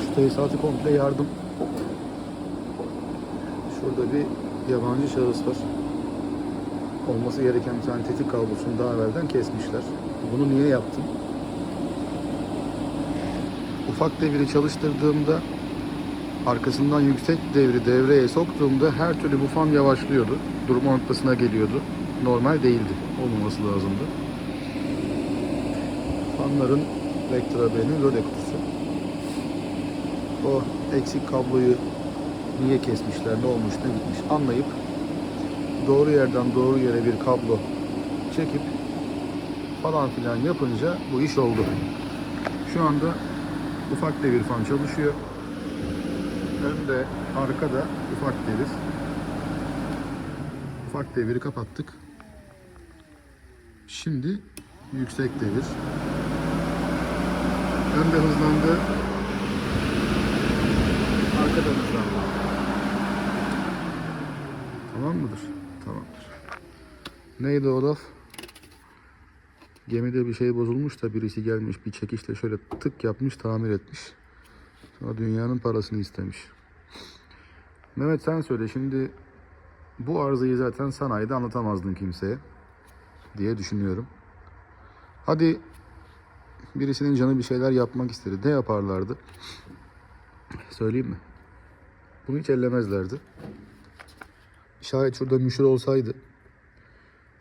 Şu tesisatı komple yardım. Şurada bir yabancı şahıs var. Olması gereken bir tane tetik kablosunu daha evvelden kesmişler. Bunu niye yaptım? Ufak deviri çalıştırdığımda arkasından yüksek devri devreye soktuğumda her türlü bu fan yavaşlıyordu. Durma noktasına geliyordu. Normal değildi. Olmaması lazımdı. Fanların Vectra B'nin röle kutusu. O eksik kabloyu niye kesmişler, ne olmuş, ne bitmiş anlayıp doğru yerden doğru yere bir kablo çekip falan filan yapınca bu iş oldu. Şu anda ufak devir fan çalışıyor. Önde, arkada ufak devir. Ufak deviri kapattık. Şimdi yüksek devir. Önde hızlandı. Arkada hızlandı. Tamam mıdır? Tamamdır. Neydi o laf? Gemide bir şey bozulmuş da birisi gelmiş bir çekişle şöyle tık yapmış tamir etmiş. Sonra dünyanın parasını istemiş. Mehmet sen söyle şimdi bu arızayı zaten sanayide anlatamazdın kimseye diye düşünüyorum. Hadi birisinin canı bir şeyler yapmak istedi. Ne yaparlardı? Söyleyeyim mi? Bunu hiç ellemezlerdi. Şayet şurada müşür olsaydı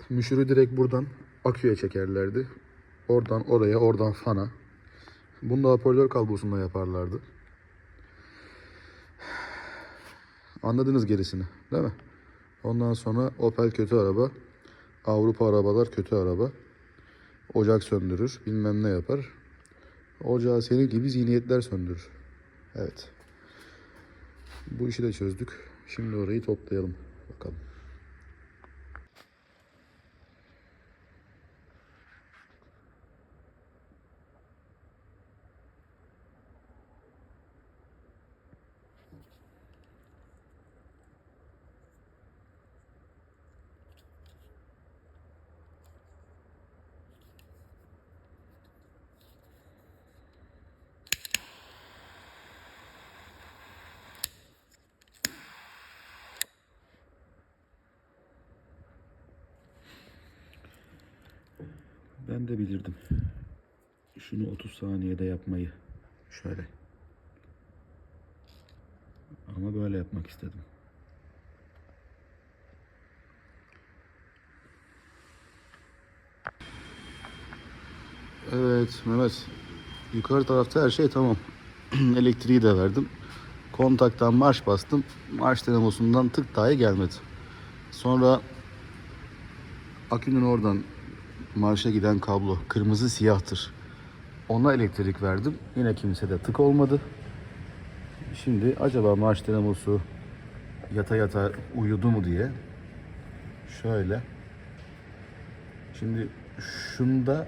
müşürü direkt buradan aküye çekerlerdi. Oradan oraya, oradan fana. Bunu da hoparlör kablosunda yaparlardı. Anladınız gerisini, değil mi? Ondan sonra Opel kötü araba, Avrupa arabalar kötü araba. Ocak söndürür, bilmem ne yapar. Ocağı senin gibi zihniyetler söndürür. Evet. Bu işi de çözdük. Şimdi orayı toplayalım. Bakalım. Ben de bilirdim. Şunu 30 saniyede yapmayı. Şöyle. Ama böyle yapmak istedim. Evet Mehmet. Yukarı tarafta her şey tamam. Elektriği de verdim. Kontaktan marş bastım. Marş dinamosundan tık dahi gelmedi. Sonra akünün oradan marşa giden kablo kırmızı siyahtır. Ona elektrik verdim. Yine kimse de tık olmadı. Şimdi acaba marş dinamosu yata yata uyudu mu diye şöyle şimdi şunda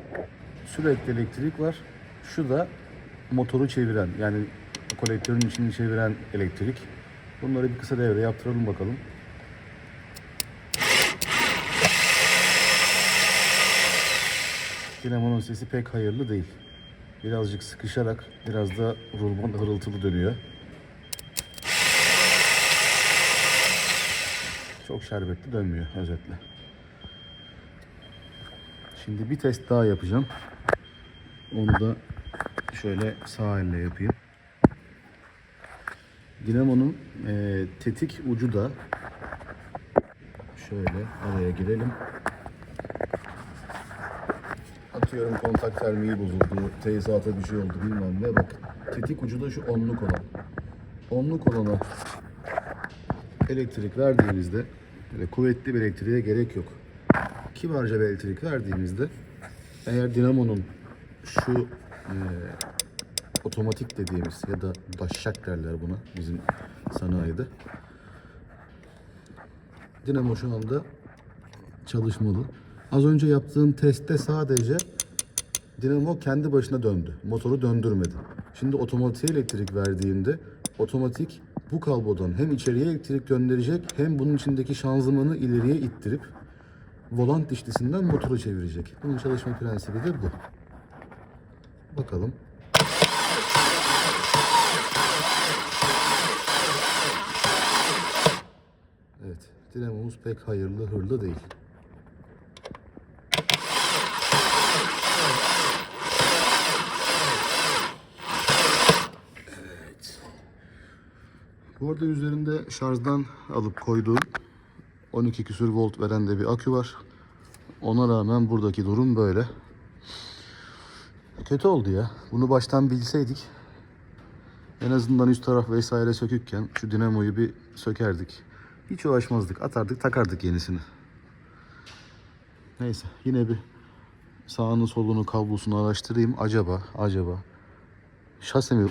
sürekli elektrik var. Şu da motoru çeviren yani kolektörün içini çeviren elektrik. Bunları bir kısa devre yaptıralım bakalım. Dinamonun sesi pek hayırlı değil. Birazcık sıkışarak biraz da rulman hırıltılı dönüyor. Çok şerbetli dönmüyor özetle. Şimdi bir test daha yapacağım. Onu da şöyle sağ elle yapayım. Dinamonun eee, tetik ucu da şöyle araya girelim. Atıyorum kontak termiği bozuldu, tesisata bir şey oldu bilmem ne. Bak tetik ucu da şu onluk olan. Onluk olana elektrik verdiğimizde böyle kuvvetli bir elektriğe gerek yok. Kibarca bir elektrik verdiğimizde eğer dinamonun şu e, otomatik dediğimiz ya da daşşak derler buna bizim sanayide. Dinamo şu anda çalışmalı. Az önce yaptığım testte sadece dinamo kendi başına döndü. Motoru döndürmedi. Şimdi otomatiğe elektrik verdiğimde otomatik bu kablodan hem içeriye elektrik gönderecek hem bunun içindeki şanzımanı ileriye ittirip volant dişlisinden motoru çevirecek. Bunun çalışma prensibi de bu. Bakalım. Evet, dinamomuz pek hayırlı hırlı değil. Bu arada üzerinde şarjdan alıp koyduğum 12 küsür volt veren de bir akü var. Ona rağmen buradaki durum böyle. Kötü oldu ya. Bunu baştan bilseydik en azından üst taraf vesaire sökükken şu dinamoyu bir sökerdik. Hiç uğraşmazdık. Atardık takardık yenisini. Neyse yine bir sağını solunu kablosunu araştırayım. Acaba acaba şase mi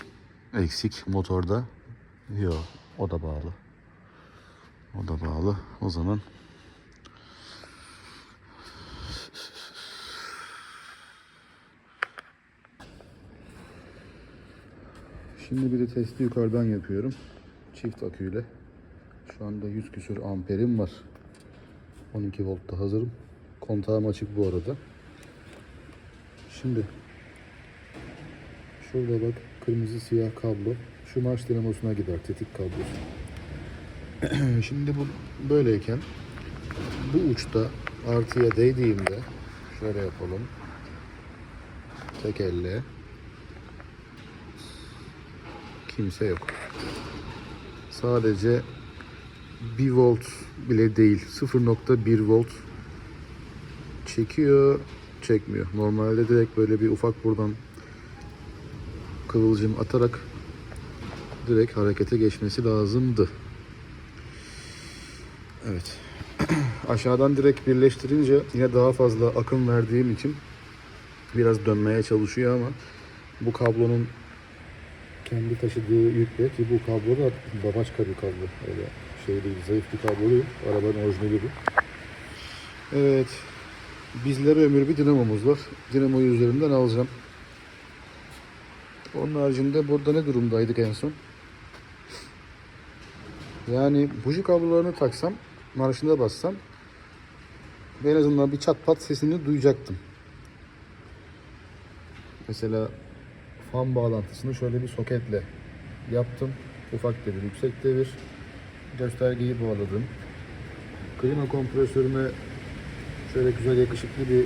eksik motorda? Yok o da bağlı. O da bağlı. O zaman Şimdi bir de testi yukarıdan yapıyorum. Çift aküyle. Şu anda 100 küsür amperim var. 12 voltta hazırım. Kontağım açık bu arada. Şimdi şurada bak kırmızı siyah kablo. Şu marş dinamosuna gider tetik kablosu. Şimdi bu böyleyken bu uçta artıya değdiğimde şöyle yapalım. Tek elle kimse yok. Sadece 1 volt bile değil. 0.1 volt çekiyor, çekmiyor. Normalde direkt böyle bir ufak buradan kıvılcım atarak direkt harekete geçmesi lazımdı. Evet. Aşağıdan direkt birleştirince yine daha fazla akım verdiğim için biraz dönmeye çalışıyor ama bu kablonun kendi taşıdığı yükle ki bu kablo da babaçka bir kablo. Öyle şey değil, zayıf bir kablo değil. Arabanın orijinali bu. Evet. Bizlere ömür bir dinamomuz var. Dinamoyu üzerinden alacağım. Onun haricinde burada ne durumdaydık en son? Yani buji kablolarını taksam, marşına bassam en azından bir çat pat sesini duyacaktım. Mesela fan bağlantısını şöyle bir soketle yaptım. Ufak devir, yüksek devir. Göstergeyi bağladım. Klima kompresörüme şöyle güzel yakışıklı bir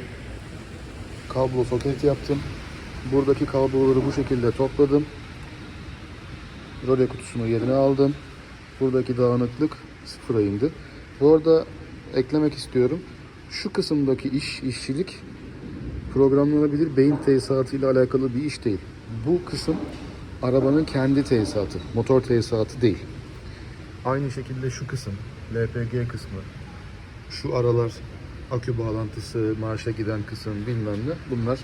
kablo soket yaptım. Buradaki kabloları bu şekilde topladım. Röle kutusunu yerine aldım. Buradaki dağınıklık sıfıra indi. Bu arada eklemek istiyorum. Şu kısımdaki iş, işçilik programlanabilir beyin tesisatı ile alakalı bir iş değil. Bu kısım arabanın kendi tesisatı, motor tesisatı değil. Aynı şekilde şu kısım, LPG kısmı, şu aralar akü bağlantısı, marşa giden kısım bilmem ne bunlar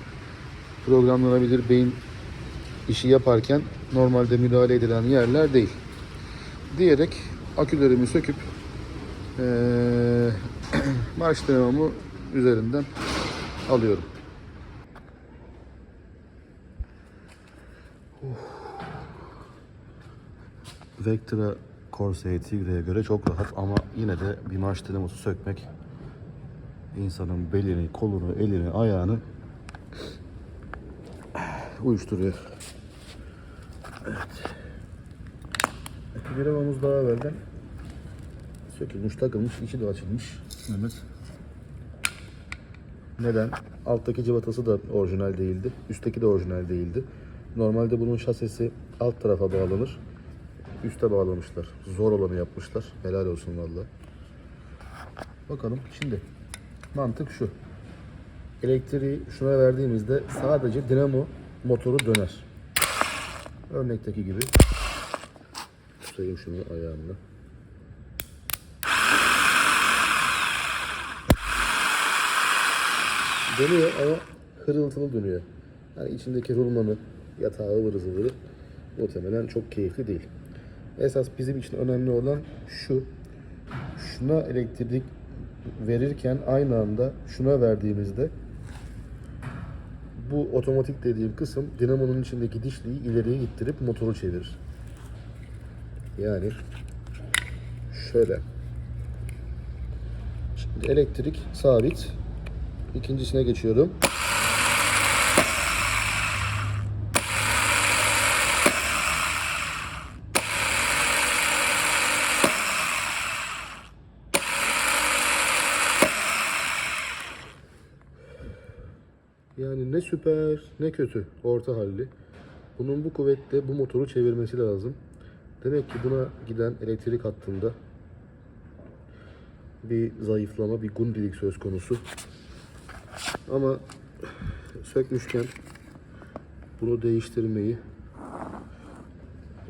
programlanabilir beyin işi yaparken normalde müdahale edilen yerler değil. Diyerek akülerimi söküp eee marş dinamamı üzerinden alıyorum. Vectra Corsair Tigre'ye göre çok rahat ama yine de bir marş dinamosu sökmek insanın belini, kolunu, elini, ayağını uyuşturuyor. Evet. Dinamomuz daha evvelden sökülmüş, takılmış, içi de açılmış. Mehmet. Neden? Alttaki cıvatası da orijinal değildi. Üstteki de orijinal değildi. Normalde bunun şasisi alt tarafa bağlanır. Üste bağlamışlar. Zor olanı yapmışlar. Helal olsun valla. Bakalım şimdi. Mantık şu. Elektriği şuna verdiğimizde sadece dinamo motoru döner. Örnekteki gibi. Tutayım şunu ayağımla. Dönüyor ama hırıltılı dönüyor. Yani içindeki rulmanı, yatağı ıvırı zıvırı muhtemelen çok keyifli değil. Esas bizim için önemli olan şu. Şuna elektrik verirken aynı anda şuna verdiğimizde bu otomatik dediğim kısım dinamonun içindeki dişliği ileriye ittirip motoru çevirir. Yani şöyle. Şimdi elektrik sabit. İkincisine geçiyorum. Yani ne süper ne kötü orta halli. Bunun bu kuvvetle bu motoru çevirmesi lazım. Demek ki buna giden elektrik hattında bir zayıflama, bir gundilik söz konusu. Ama sökmüşken bunu değiştirmeyi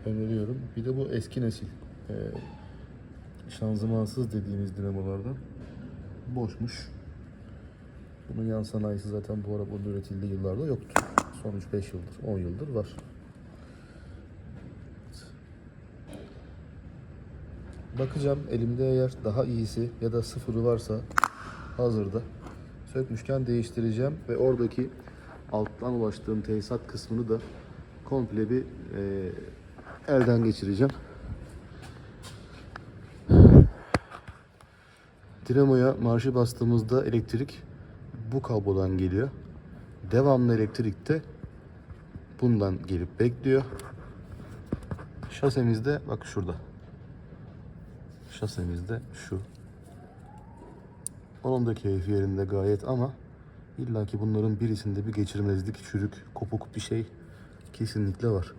öneriyorum. Bir de bu eski nesil e, şanzımansız dediğimiz dinamolardan boşmuş. Bunun yan sanayisi zaten bu arabanın üretildiği yıllarda yoktu. Son 3-5 yıldır, 10 yıldır var. Bakacağım elimde eğer daha iyisi ya da sıfırı varsa hazırda sökmüşken değiştireceğim ve oradaki alttan ulaştığım tesisat kısmını da komple bir e, elden geçireceğim. Dinamoya marşı bastığımızda elektrik bu kablodan geliyor. Devamlı elektrik de bundan gelip bekliyor. Şasemizde bak şurada. Şasemizde şu. Onun da keyfi yerinde gayet ama illaki bunların birisinde bir geçirmezlik, çürük, kopuk bir şey kesinlikle var.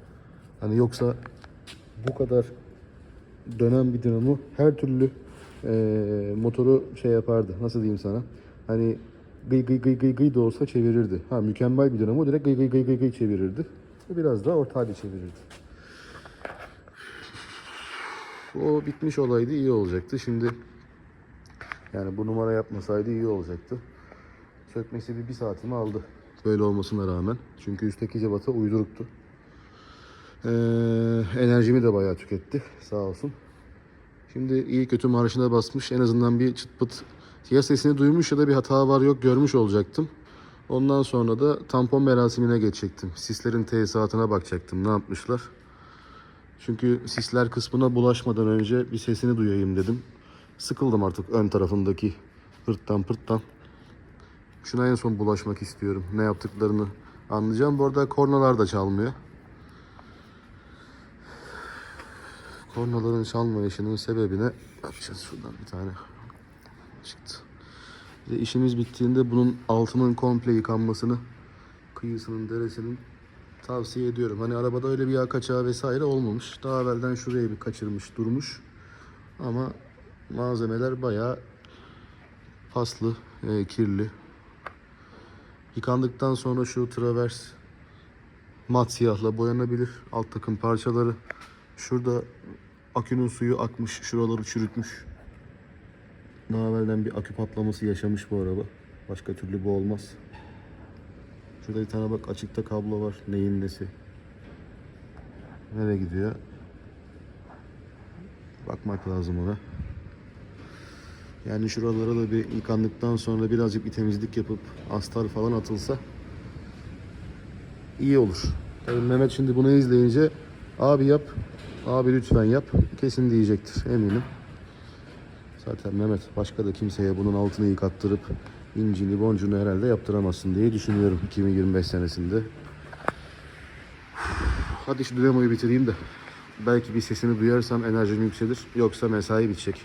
Hani yoksa bu kadar dönen bir dinamo her türlü eee, motoru şey yapardı. Nasıl diyeyim sana? Hani gıy gıy gıy gıy gıy da olsa çevirirdi. Ha mükemmel bir dinamo direkt gıy gıy gıy gıy gıy çevirirdi. Biraz daha orta hali çevirirdi. O bitmiş olaydı iyi olacaktı. Şimdi yani bu numara yapmasaydı iyi olacaktı. Sökmesi bir, bir saatimi aldı. Böyle olmasına rağmen. Çünkü üstteki cevata uyduruktu. Ee, enerjimi de bayağı tüketti. Sağ olsun. Şimdi iyi kötü marşına basmış. En azından bir çıt pıt ya sesini duymuş ya da bir hata var yok görmüş olacaktım. Ondan sonra da tampon merasimine geçecektim. Sislerin tesisatına bakacaktım. Ne yapmışlar? Çünkü sisler kısmına bulaşmadan önce bir sesini duyayım dedim. Sıkıldım artık ön tarafındaki pırttan pırttan. Şuna en son bulaşmak istiyorum. Ne yaptıklarını anlayacağım. Bu arada kornalar da çalmıyor. Kornaların çalmayışının sebebine bakacağız şuradan bir tane çıktı. İşimiz bittiğinde bunun altının komple yıkanmasını kıyısının deresinin tavsiye ediyorum. Hani arabada öyle bir yağ kaçağı vesaire olmamış. Daha evvelden şuraya bir kaçırmış durmuş. Ama malzemeler bayağı paslı, e, kirli. Yıkandıktan sonra şu travers mat siyahla boyanabilir. Alt takım parçaları. Şurada akünün suyu akmış. Şuraları çürütmüş. Daha evvelden bir akü patlaması yaşamış bu araba. Başka türlü bu olmaz. Şurada bir tane bak açıkta kablo var. Neyin nesi? Nereye gidiyor? Bakmak lazım ona. Yani şuralara da bir yıkandıktan sonra birazcık bir temizlik yapıp astar falan atılsa iyi olur. Tabii Mehmet şimdi bunu izleyince abi yap, abi lütfen yap kesin diyecektir eminim. Zaten Mehmet başka da kimseye bunun altını yıkattırıp incini boncuğunu herhalde yaptıramazsın diye düşünüyorum 2025 senesinde. Hadi şu demoyu bitireyim de belki bir sesini duyarsam enerjim yükselir yoksa mesai bitecek.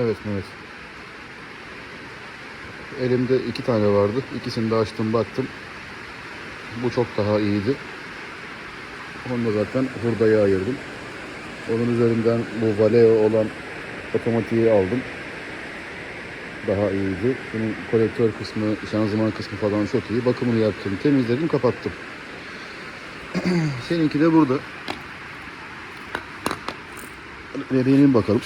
Evet evet. Elimde iki tane vardı. İkisini de açtım baktım. Bu çok daha iyiydi. Onu da zaten hurdaya ayırdım. Onun üzerinden bu Valeo olan otomatiği aldım. Daha iyiydi. Bunun kolektör kısmı, şanzıman kısmı falan çok iyi. Bakımını yaptım, temizledim, kapattım. Seninki de burada. Vereyim bakalım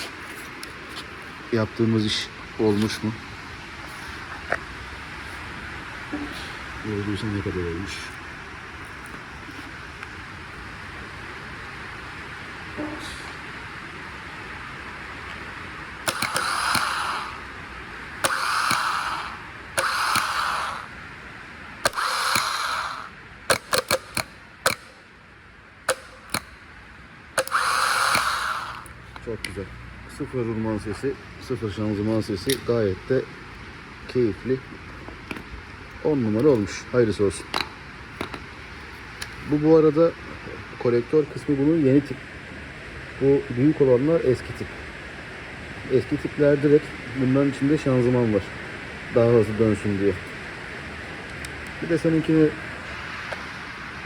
yaptığımız iş olmuş mu? Gördüysen ne kadar olmuş. Çok güzel. Sıfır rulman sesi, sıfır şanzıman sesi gayet de keyifli. 10 numara olmuş. Hayırlısı olsun. Bu bu arada kolektör kısmı bunun yeni tip. Bu büyük olanlar eski tip. Eski tipler direkt bunların içinde şanzıman var. Daha hızlı dönsün diye. Bir de seninkini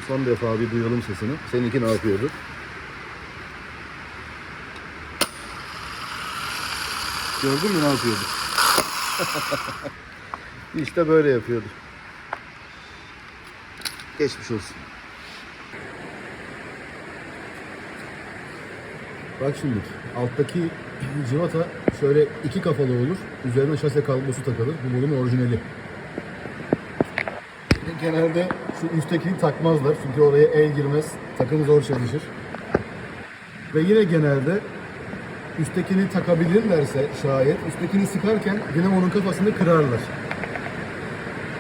son defa bir duyalım sesini. Seninki ne yapıyordu? Gördün mü ne yapıyordu? işte böyle yapıyordu. Geçmiş olsun. Bak şimdi alttaki civata şöyle iki kafalı olur. Üzerine şase kablosu takılır. Bu bunun orijinali. Genelde şu üsttekini takmazlar. Çünkü oraya el girmez. Takım zor çalışır. Ve yine genelde üsttekini takabilirlerse şayet üsttekini sıkarken dinamonun kafasını kırarlar.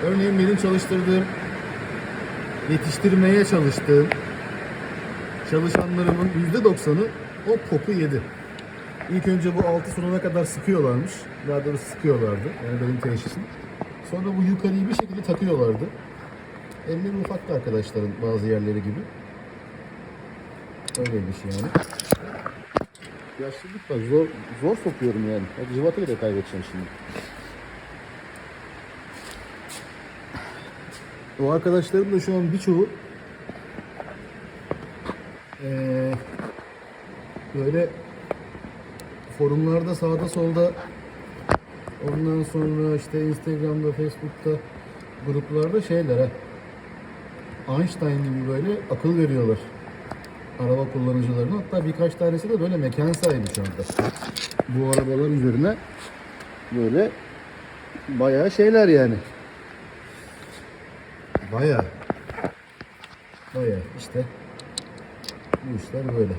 Örneğin benim çalıştırdığım yetiştirmeye çalıştığım çalışanlarımın %90'ı o poku yedi. İlk önce bu altı sonuna kadar sıkıyorlarmış. Daha doğrusu sıkıyorlardı. Yani benim teşhisim. Sonra bu yukarıyı bir şekilde takıyorlardı. Elleri ufaktı arkadaşların bazı yerleri gibi. Öyleymiş yani. Yaşlılık var. Zor, zor sokuyorum yani. Hadi civatayı da kaybedeceğim şimdi. O arkadaşlarım da şu an birçoğu eee böyle forumlarda sağda solda ondan sonra işte Instagram'da, Facebook'ta gruplarda şeyler ha. Einstein gibi böyle akıl veriyorlar. Araba kullanıcılarına. Hatta birkaç tanesi de böyle mekan sahibi şu anda. Bu arabalar üzerine böyle bayağı şeyler yani. Bayağı. Bayağı işte. Bu işler böyle.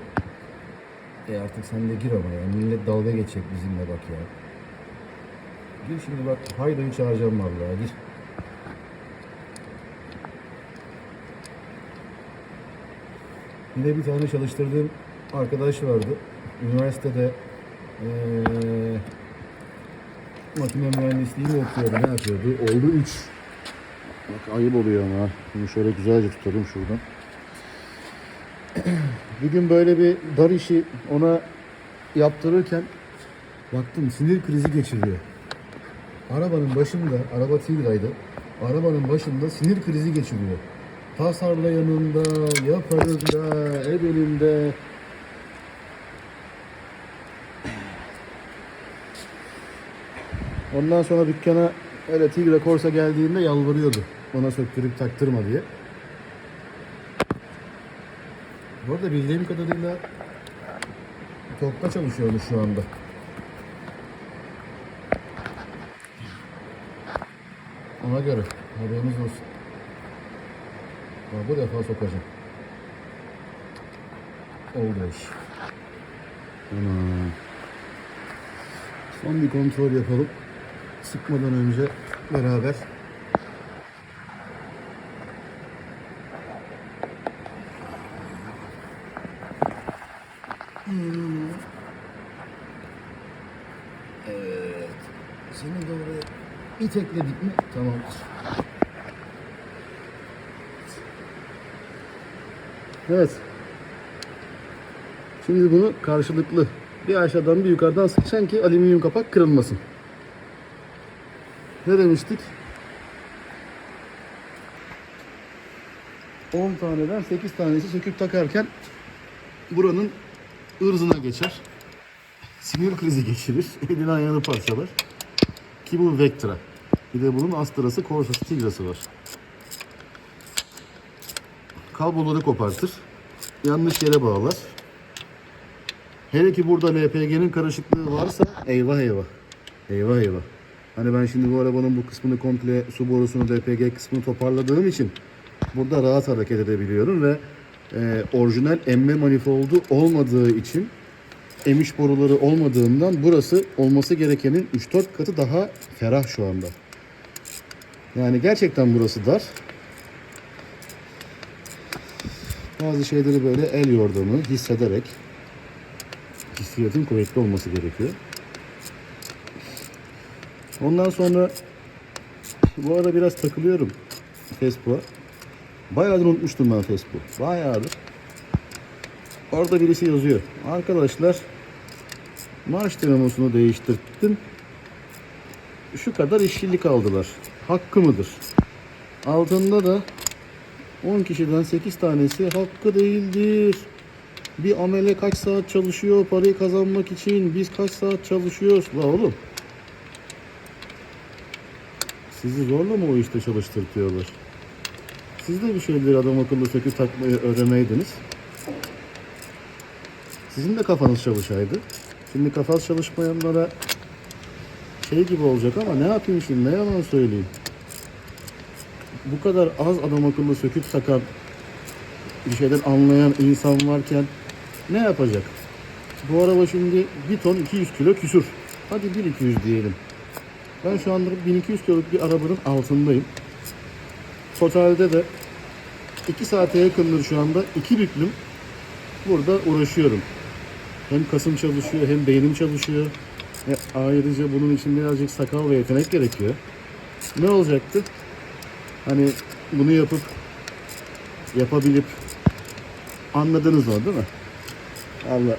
E artık sen de gir ama ya. Millet dalga geçecek bizimle bak ya. Gir şimdi bak. Haydo'yu çağıracağım vallahi. Gir. De bir tane çalıştırdığım arkadaş vardı. Üniversitede eee makine mühendisliği mi okuyordu, ne yapıyordu? Oldu 3. Bak ayıp oluyor ama. Bunu şöyle güzelce tutalım şuradan. bir gün böyle bir dar işi ona yaptırırken baktım sinir krizi geçiriyor. Arabanın başında, araba Tigra'ydı. Arabanın başında sinir krizi geçiriyor. Tasarlayanında, yaparında, ebeninde. Ondan sonra dükkana öyle Tigra Corsa geldiğinde yalvarıyordu. Ona söktürüp taktırma diye. Bu arada bildiğim kadarıyla Tok'ta çalışıyormuş şu anda. Ona göre haberiniz olsun. Bak bu defa sokacağım. Oldu iş. Ana. Son bir kontrol yapalım. Sıkmadan önce beraber. Hmm. Evet. Seni de oraya bir tekledik mi tamamdır. Evet. Şimdi bunu karşılıklı bir aşağıdan bir yukarıdan sıkacaksın ki alüminyum kapak kırılmasın. Ne demiştik? 10 taneden 8 tanesi söküp takarken buranın ırzına geçer. Sinir krizi geçirir. Elini ayağını parçalar. Ki bu Vectra. Bir de bunun Astra'sı, Corsa'sı, Tigra'sı var. Kabloları kopartır. Yanlış yere bağlar. Hele ki burada LPG'nin karışıklığı varsa eyvah eyvah. Eyvah eyvah. Hani ben şimdi bu arabanın bu kısmını komple su borusunu LPG kısmını toparladığım için burada rahat hareket edebiliyorum ve e, orijinal emme manifoldu olmadığı için emiş boruları olmadığından burası olması gerekenin 3-4 katı daha ferah şu anda. Yani gerçekten burası dar. Bazı şeyleri böyle el yordamı hissederek bisikletin kuvvetli olması gerekiyor. Ondan sonra bu arada biraz takılıyorum Facebook'a. Bayağıdır unutmuştum ben Facebook. Bayağıdır. Orada birisi yazıyor. Arkadaşlar marş dinamosunu değiştirdim. Şu kadar işçilik aldılar. Hakkı mıdır? Altında da 10 kişiden 8 tanesi hakkı değildir. Bir amele kaç saat çalışıyor parayı kazanmak için? Biz kaç saat çalışıyoruz? La oğlum. Sizi zorla mı o işte çalıştırtıyorlar? Siz de bir şeyleri adam akıllı söküp takmayı öğreneydiniz. Sizin de kafanız çalışaydı. Şimdi kafası çalışmayanlara şey gibi olacak ama ne yapayım şimdi ne yalan söyleyeyim. Bu kadar az adam akıllı söküp takan bir şeyden anlayan insan varken ne yapacak? Bu araba şimdi 1 ton 200 kilo küsür. Hadi 1200 diyelim. Ben şu anda 1200 kiloluk bir arabanın altındayım. Totalde de 2 saate yakındır şu anda. 2 büklüm burada uğraşıyorum. Hem kasım çalışıyor hem beynim çalışıyor. Ve ayrıca bunun için birazcık sakal ve yetenek gerekiyor. Ne olacaktı? Hani bunu yapıp yapabilip anladınız mı değil mi? Allah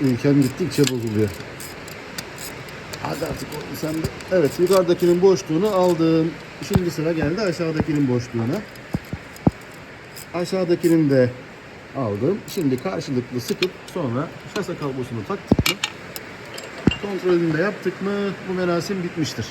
ülkem gittikçe bozuluyor. Hadi artık sen de. Evet yukarıdakinin boşluğunu aldım. Şimdi sıra geldi aşağıdakinin boşluğuna. Aşağıdakinin de aldım. Şimdi karşılıklı sıkıp sonra şase kablosunu taktık mı? Kontrolünü de yaptık mı bu merasim bitmiştir.